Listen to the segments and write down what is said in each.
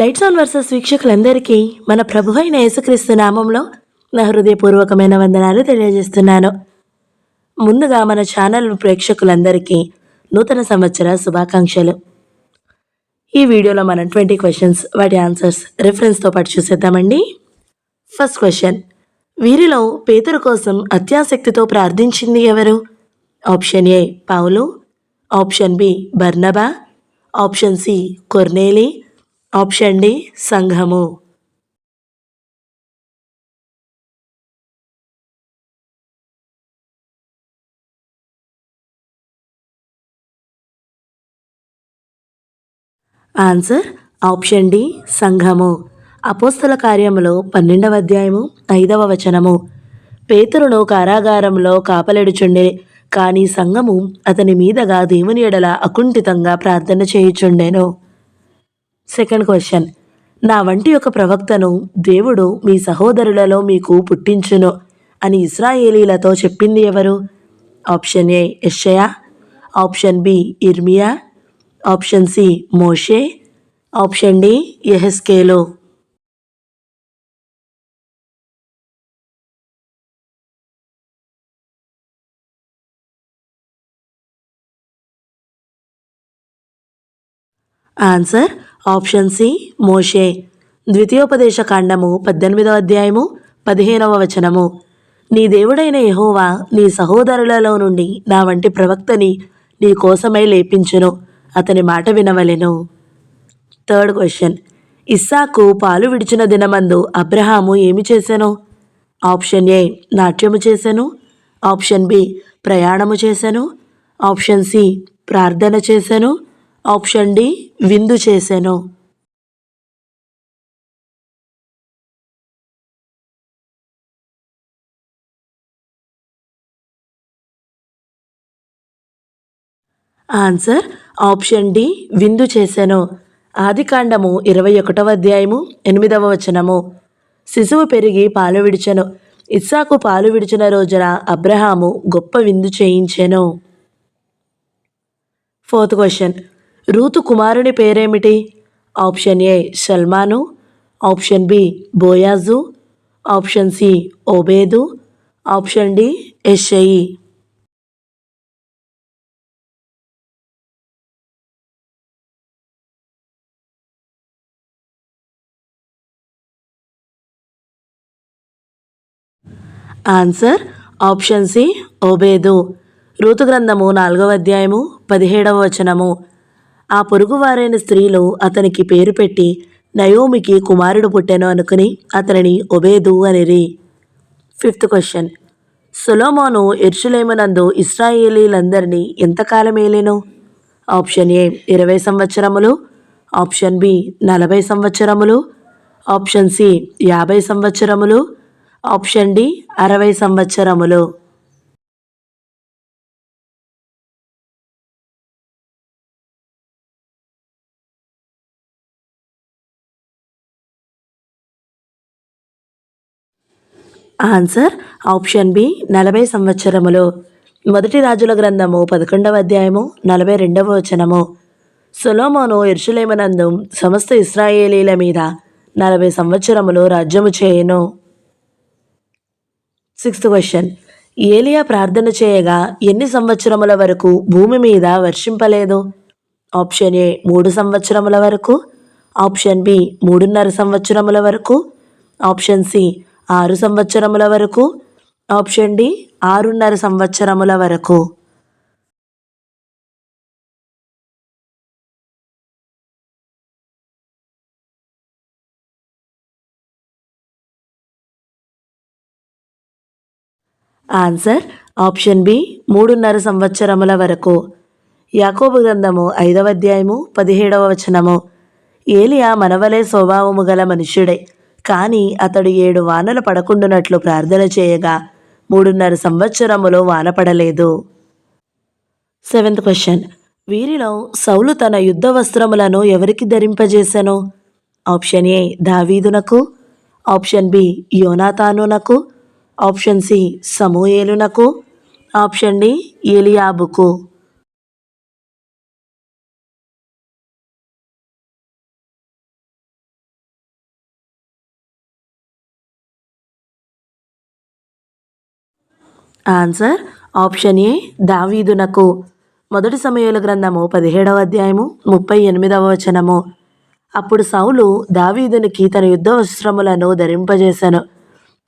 Lights on versus వీక్షకులందరికీ మన ప్రభు అయిన యేసుక్రీస్తు నామంలో నా హృదయపూర్వకమైన వందనాలు తెలియజేస్తున్నాను. ముందుగా మన ఛానల్ ప్రేక్షకులందరికీ నూతన సంవత్సర శుభాకాంక్షలు. ఈ వీడియోలో మనం ట్వంటీ క్వశ్చన్స్ వాటి ఆన్సర్స్ రెఫరెన్స్తో పాటు చూసేద్దామండి. ఫస్ట్ క్వశ్చన్ వీరిలో పేతురు కోసం అత్యాసక్తితో ప్రార్థించింది ఎవరు? ఆప్షన్ ఏ పావులు ఆప్షన్ బి బర్నబా ఆప్షన్ సి కొర్నేలి ఆప్షన్ డి సంఘము. ఆన్సర్ ఆప్షన్ డి సంఘము. అపోస్తల కార్యములో పన్నెండవ అధ్యాయము ఐదవ వచనము. పేతురును కారాగారంలో కాపలెడుచుండే కానీ సంఘము అతని మీదగా దేవుని ఎడల అకుంఠితంగా ప్రార్థన చేయుచుండెను. సెకండ్ క్వశ్చన్ నా వంటి ఒక ప్రవక్తను దేవుడు మీ సహోదరులలో మీకు పుట్టించును అని ఇస్రాయేలీలతో చెప్పింది ఎవరు? ఆప్షన్ ఏ యెషయా ఆప్షన్ బి ఇర్మియా ఆప్షన్ సి మోషే ఆప్షన్ డి ఎహెస్కేలో ఆన్సర్ ఆప్షన్ సి మోషే. ద్వితీయోపదేశ కాండము పద్దెనిమిదవ అధ్యాయము పదిహేనవ వచనము. నీ దేవుడైన యహోవా నీ సహోదరులలో నుండి నా వంటి ప్రవక్తని నీ కోసమై లేపించును. అతని మాట వినవలెను. Third question. ఇస్సాకు పాలు విడిచిన దినమందు అబ్రహాము ఏమి చేశాను ఆప్షన్ ఏ నాట్యము చేశాను ఆప్షన్ బి ప్రయాణము చేశాను ఆప్షన్ సి ప్రార్థన చేశాను ఆప్షన్ డి విందు చేసెను. ఆన్సర్ ఆప్షన్ డి విందు చేసెను. ఆదికాండము ఇరవై ఒకటవ అధ్యాయము ఎనిమిదవ వచనము. శిశువు పెరిగి పాలు విడిచెను. ఇస్సాకు పాలు విడిచిన రోజున అబ్రహాము గొప్ప విందు చేయించెను. ఫోర్త్ క్వశ్చన్ రూతు కుమారుని పేరేమిటి? ఆప్షన్ ఏ సల్మాను ఆప్షన్ బి బోయాజు ఆప్షన్ సి ఓబేదు ఆప్షన్ డి ఎస్ఐ. ఆన్సర్ ఆప్షన్ సి ఓబేదు ఋతు గ్రంథము నాలుగవ అధ్యాయము పదిహేడవ వచనము. ఆ పొరుగువారైన స్త్రీలు అతనికి పేరు పెట్టి నయోమికి కుమారుడు పుట్టెను అనుకుని అతనిని ఒబేదు అనిరి. Fifth question. సులోమోను ఎర్షులేమనందు ఇస్రాయేలీలందరినీ ఎంతకాలం ఏలేను ఆప్షన్ ఏ ఇరవై సంవత్సరములు ఆప్షన్ బి నలభై సంవత్సరములు ఆప్షన్ సి యాభై సంవత్సరములు ఆప్షన్ డి అరవై సంవత్సరములు. ఆన్సర్ ఆప్షన్ బి నలభై సంవత్సరములు. మొదటి రాజుల గ్రంథము పదకొండవ అధ్యాయము నలభై రెండవ వచనము. సొలోమోను ఎర్షులేమనందు సమస్త ఇస్రాయేలీల మీద నలభై సంవత్సరములు రాజ్యము చేయను. Sixth question. ఏలియా ప్రార్థన చేయగా ఎన్ని సంవత్సరముల వరకు భూమి మీద వర్షింపలేదు? ఆప్షన్ ఏ మూడు సంవత్సరముల వరకు. ఆప్షన్ బి మూడున్నర సంవత్సరముల వరకు. ఆప్షన్ సి ఆరు సంవత్సరముల వరకు? ఆప్షన్ డి ఆరున్నర సంవత్సరముల వరకు. ఆన్సర్ ఆప్షన్ బి మూడున్నర సంవత్సరముల వరకు. యాకోబు గ్రంథము ఐదవ అధ్యాయము పదిహేడవ వచనము. ఏలియా మనవలే స్వభావము గల మనుష్యుడే కానీ అతడు ఏడు వానలు పడకుండునట్లు ప్రార్థన చేయగా మూడున్నర సంవత్సరములో వాన పడలేదు. Seventh question. వీరిలో సౌలు తన యుద్ధ వస్త్రములను ఎవరికి ధరింపజేసెను? ఆప్షన్ ఏ దావీదునకు ఆప్షన్ బి యోనాతానునకు ఆప్షన్ సి సమూయేలునకు ఆప్షన్ డి ఏలియాబుకు ఆన్సర్ ఆప్షన్ ఏ దావీదునకు. మొదటి సమయంలో గ్రంథము పదిహేడవ అధ్యాయము ముప్పై ఎనిమిదవ వచనము. అప్పుడు సౌలు దావీదునికి తన యుద్ధ వస్త్రములను ధరింపజేశాను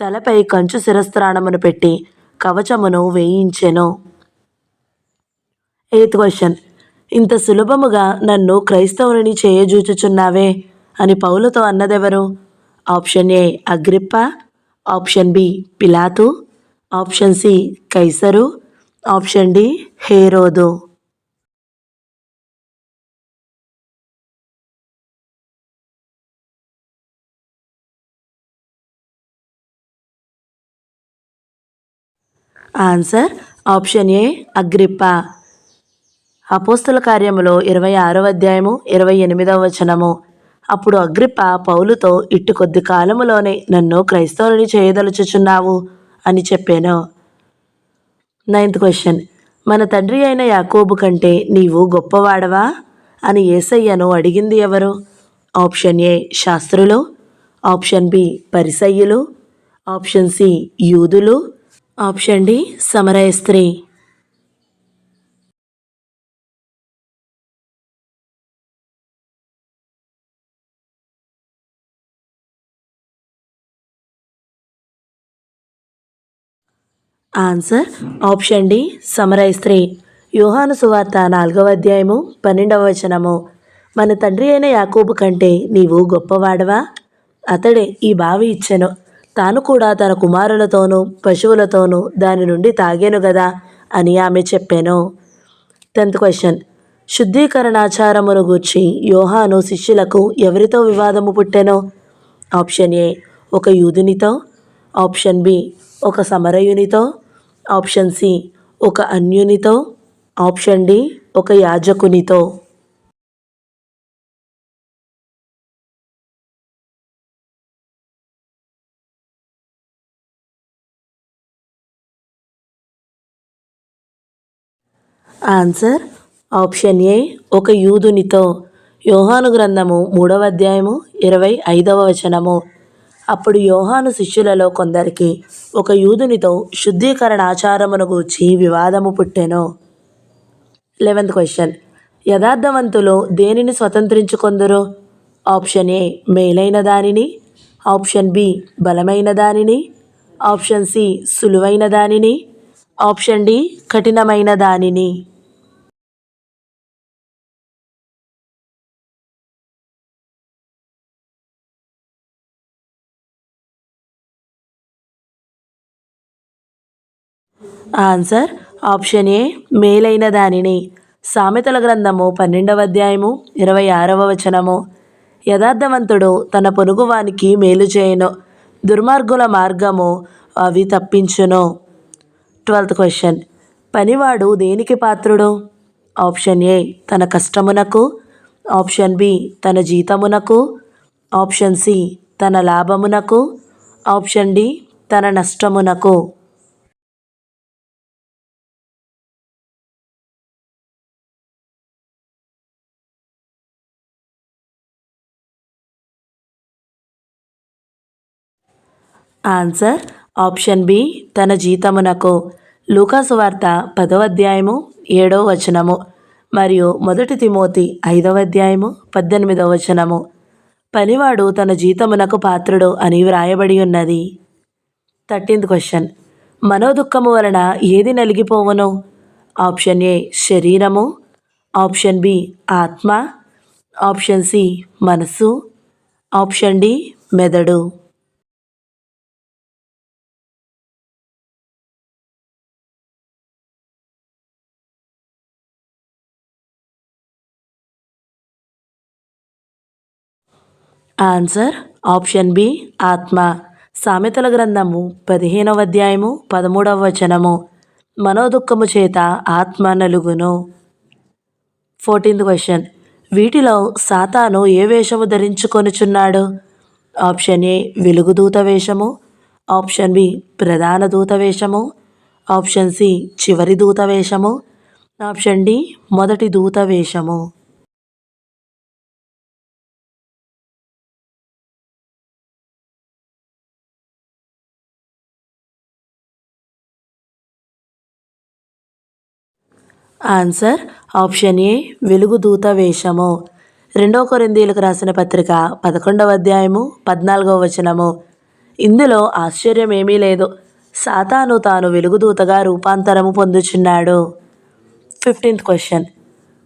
తలపై కంచు శిరస్త్రాణమును పెట్టి కవచమును వేయించెను. ఎయిత్ క్వశ్చన్ ఇంత సులభముగా నన్ను క్రైస్తవుని చేయజూచుచున్నావే అని పౌలతో అన్నదెవరు? Option A Agrippa. Option B పిలాతు. ఆప్షన్ సి కైసరు ఆప్షన్ డి హేరోదు. Answer option A Agrippa. అపోస్తుల కార్యములో ఇరవై ఆరో అధ్యాయము ఇరవై ఎనిమిదవ వచనము. అప్పుడు అగ్రిప్ప పౌలుతో ఇట్టు కొద్ది కాలములోనే నన్ను క్రైస్తవుని చేయదలుచుచున్నావు. అని చెప్పాను. నైన్త్ క్వశ్చన్ మన తండ్రి అయిన యాకోబు కంటే నీవు గొప్పవాడవా? అని ఏసయ్యను అడిగింది ఎవరు? ఆప్షన్ ఏ శాస్త్రులు. ఆప్షన్ బి పరిసయ్యులు. ఆప్షన్ సి యూదులు. ఆప్షన్ డి సమరయ స్త్రీ. ఆన్సర్ ఆప్షన్ డి సమరయ స్త్రీ. యోహాను సువార్త నాలుగవ అధ్యాయము పన్నెండవ వచనము. మన తండ్రి అయిన యాకోబు కంటే నీవు గొప్పవాడవా? అతడే ఈ బావి ఇచ్చెను. తాను కూడా తన కుమారులతోనూ పశువులతోనూ దాని నుండి తాగాను గదా అని ఆమె చెప్పాను. Tenth question. శుద్ధీకరణాచారమును గూర్చి యోహాను శిష్యులకు ఎవరితో వివాదము పుట్టెనో? ఆప్షన్ ఏ ఒక యూదునితో ఆప్షన్ బి ఒక సమరయునితో ఆప్షన్ సి ఒక అన్యునితో ఆప్షన్ డి ఒక యాజకునితో. ఆన్సర్ ఆప్షన్ ఏ ఒక యూదునితో. యోహాను గ్రంథము మూడవ అధ్యాయము ఇరవై ఐదవ వచనము. అప్పుడు యోహాను శిష్యులలో కొందరికి ఒక యూదునితో శుద్ధీకరణ ఆచారమును గూర్చి వివాదము పుట్టెను. Eleventh question. యథార్థవంతులు దేనిని స్వతంత్రించుకొందరు? ఆప్షన్ ఏ మేలైన దానిని. ఆప్షన్ బి బలమైన దానిని. ఆప్షన్ సి సులువైన దానిని. ఆప్షన్ డి కఠినమైన దానిని. ఆన్సర్ ఆప్షన్ ఏ మేలైన దానిని. సామెతల గ్రంథము పన్నెండవ అధ్యాయము ఇరవై ఆరవ వచనము. యథార్థవంతుడు తన పొరుగువానికి మేలు చేయను. దుర్మార్గుల మార్గము అవి తప్పించును. Twelfth question. పనివాడు దేనికి పాత్రుడు? ఆప్షన్ ఏ తన కష్టమునకు. ఆప్షన్ బి తన జీతమునకు. ఆప్షన్ సి తన లాభమునకు. ఆప్షన్ డి తన నష్టమునకు. ఆన్సర్ ఆప్షన్ బి తన జీతమునకు. లూకాసు వార్త పదవ అధ్యాయము ఏడవ వచనము. మరియు మొదటి తిమోతి ఐదవ అధ్యాయము పద్దెనిమిదవ వచనము. పనివాడు తన జీతమునకు పాత్రుడు అని వ్రాయబడి ఉన్నది. థర్టీన్త్ క్వశ్చన్ మనోదుఖము వలన ఏది నలిగిపోవను? ఆప్షన్ ఏ శరీరము. ఆప్షన్ బి ఆత్మ. ఆప్షన్ సి మనస్సు. ఆప్షన్ డి మెదడు. ఆన్సర్ ఆప్షన్ బి ఆత్మ. సామెతల గ్రంథము పదిహేనవ అధ్యాయము పదమూడవ వచనము. మనోదుఖము చేత ఆత్మ నలుగును. ఫోర్టీన్త్ క్వశ్చన్ వీటిలో సాతాను ఏ వేషము ధరించుకొనుచున్నాడు? ఆప్షన్ ఏ వెలుగుదూత వేషము. ఆప్షన్ బి ప్రధాన దూత వేషము. ఆప్షన్ సి చివరి దూత వేషము. ఆప్షన్ డి మొదటి దూత వేషము. ఆన్సర్ ఆప్షన్ ఏ వెలుగుదూత వేషము. రెండవ కొరిందీలకు రాసిన పత్రిక పదకొండవ అధ్యాయము పద్నాలుగవ వచనము. ఇందులో ఆశ్చర్యం ఏమీ లేదు. సాతాను తాను వెలుగుదూతగా రూపాంతరము పొందుచున్నాడు. Fifteenth question.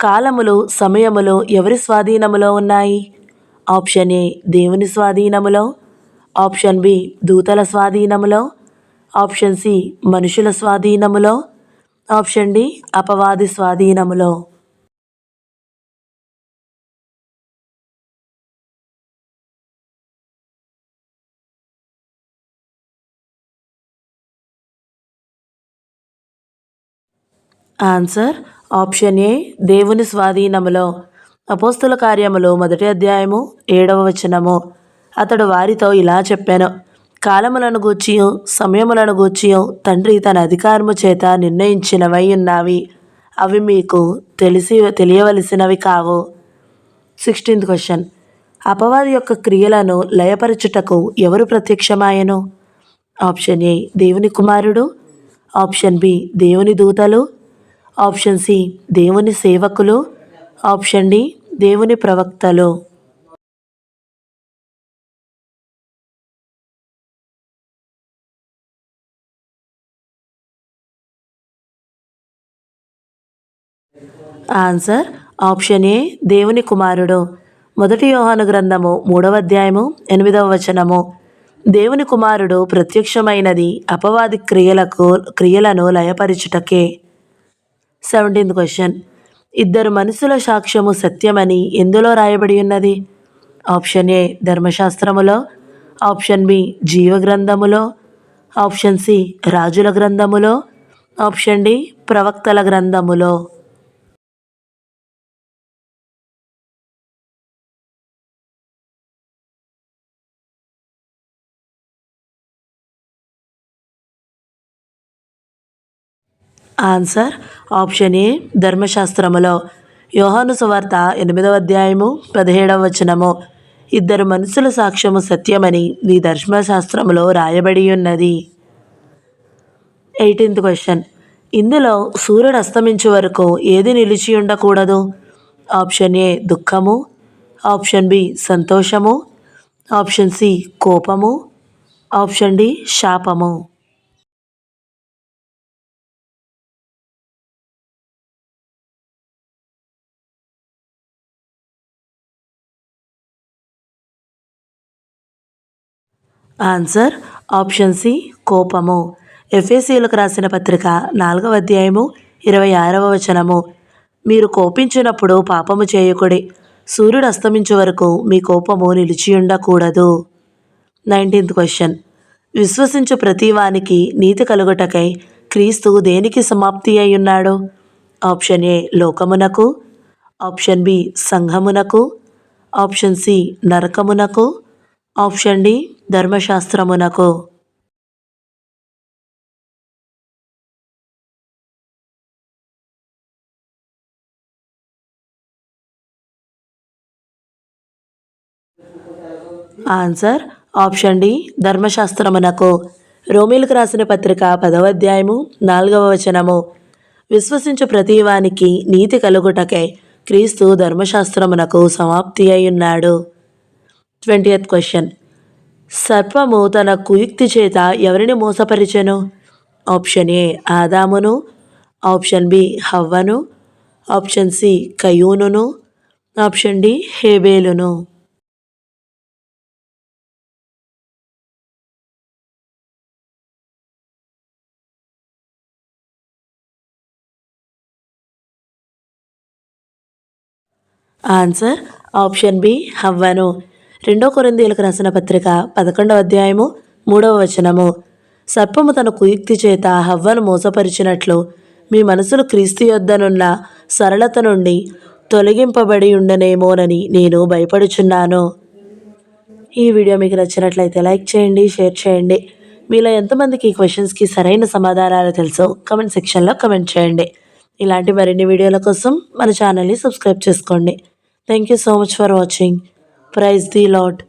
కాలములు సమయములు ఎవరి స్వాధీనములో ఉన్నాయి? ఆప్షన్ ఏ దేవుని స్వాధీనములో. ఆప్షన్ బి దూతల స్వాధీనములో. ఆప్షన్ సి మనుషుల స్వాధీనములో. ఆప్షన్ డి అపవాది స్వాధీనములో. ఆన్సర్ ఆప్షన్ ఏ దేవుని స్వాధీనములో. అపోస్తుల కార్యములో మొదటి అధ్యాయము ఏడవ వచనము. అతడు వారితో ఇలా చెప్పాను కాలములను గూర్చియు సమయములను గూర్చియు తండ్రి తన అధికారము చేత నిర్ణయించినవై ఉన్నవి. అవి మీకు తెలిసి తెలియవలసినవి కావు. సిక్స్టీన్త్ క్వశ్చన్ అపవాది యొక్క క్రియలను లయపరచుటకు ఎవరు ప్రత్యక్షమాయను? ఆప్షన్ ఏ దేవుని కుమారుడు. ఆప్షన్ బి దేవుని దూతలు. ఆప్షన్ సి దేవుని సేవకులు. ఆప్షన్ డి దేవుని ప్రవక్తలు. ఆన్సర్ ఆప్షన్ ఏ దేవుని కుమారుడు. మొదటి యోహాను గ్రంథము మూడవ అధ్యాయము ఎనిమిదవ వచనము. దేవుని కుమారుడు ప్రత్యక్షమైనది అపవాది క్రియలకు క్రియలను లయపరచుటకే. సెవెంటీన్త్ క్వశ్చన్ ఇద్దరు మనుషుల సాక్ష్యము సత్యమని ఎందులో రాయబడి ఉన్నది? ఆప్షన్ ఏ ధర్మశాస్త్రములో. ఆప్షన్ బి జీవ గ్రంథములో ఆప్షన్ సి రాజుల గ్రంథములో. ఆప్షన్ డి ప్రవక్తల గ్రంథములో. ఆన్సర్ ఆప్షన్ ఏ ధర్మశాస్త్రములో. యోహాను సువార్త ఎనిమిదవ అధ్యాయము పదిహేడవ వచనము. ఇద్దరు మనుషుల సాక్ష్యము సత్యమని నీ ధర్మశాస్త్రములో రాయబడి ఉన్నది. Eighteenth question. ఇందులో సూర్యుడు అస్తమించే వరకు ఏది నిలిచి ఉండకూడదు? ఆప్షన్ ఏ దుఃఖము. ఆప్షన్ బి సంతోషము. ఆప్షన్ సి కోపము. ఆప్షన్ డి శాపము. ఆన్సర్ ఆప్షన్ సి కోపము. ఎఫ్ఏసీలకు రాసిన పత్రిక నాలుగవ అధ్యాయము ఇరవై ఆరవ వచనము. మీరు కోపించినప్పుడు పాపము చేయకుడి. సూర్యుడు అస్తమించే వరకు మీ కోపము నిలిచి ఉండకూడదు. నైన్టీన్త్ క్వశ్చన్ విశ్వసించు ప్రతివానికి నీతి కలుగుటకై క్రీస్తు దేనికి సమాప్తి అయి ఉన్నాడు? ఆప్షన్ ఏ లోకమునకు. ఆప్షన్ బి సంఘమునకు. ఆప్షన్ సి నరకమునకు. ఆప్షన్ డి ధర్మశాస్త్రమునకు. ఆన్సర్ ఆప్షన్ డి ధర్మశాస్త్రమునకు. రోమిలకు రాసిన పత్రిక పదవ అధ్యాయము నాలుగవ వచనము. విశ్వసించు ప్రతివానికి నీతి కలుగుటకై క్రీస్తు ధర్మశాస్త్రమునకు సమాప్తి అయి ఉన్నాడు ట్వంటీయత్ క్వశ్చన్. సర్పము తన కుయుక్తి చేత ఎవరిని మోసపరిచెను? ఆప్షన్ ఏ ఆదామును. ఆప్షన్ బి హవ్వను. ఆప్షన్ సి కయూనును. ఆప్షన్ డి హేబేలును. ఆన్సర్ ఆప్షన్ బి హవ్వను. రెండో కొరిందీలకు రాసిన పత్రిక పదకొండవ అధ్యాయము మూడవ వచనము. సర్పము తన కుయుక్తి చేత హవ్వను మోసపరిచినట్లు మీ మనసులు క్రీస్తు యొద్దనున్న సరళత నుండి తొలగింపబడి ఉండనేమోనని నేను భయపడుచున్నాను. ఈ వీడియో మీకు నచ్చినట్లయితే లైక్ చేయండి షేర్ చేయండి. మీలో ఎంతమందికి ఈ క్వశ్చన్స్కి సరైన సమాధానాలు తెలుసో కమెంట్ సెక్షన్లో కమెంట్ చేయండి. ఇలాంటి మరిన్ని వీడియోల కోసం మన ఛానల్ని సబ్స్క్రైబ్ చేసుకోండి. Thank you so much for watching. Praise the Lord.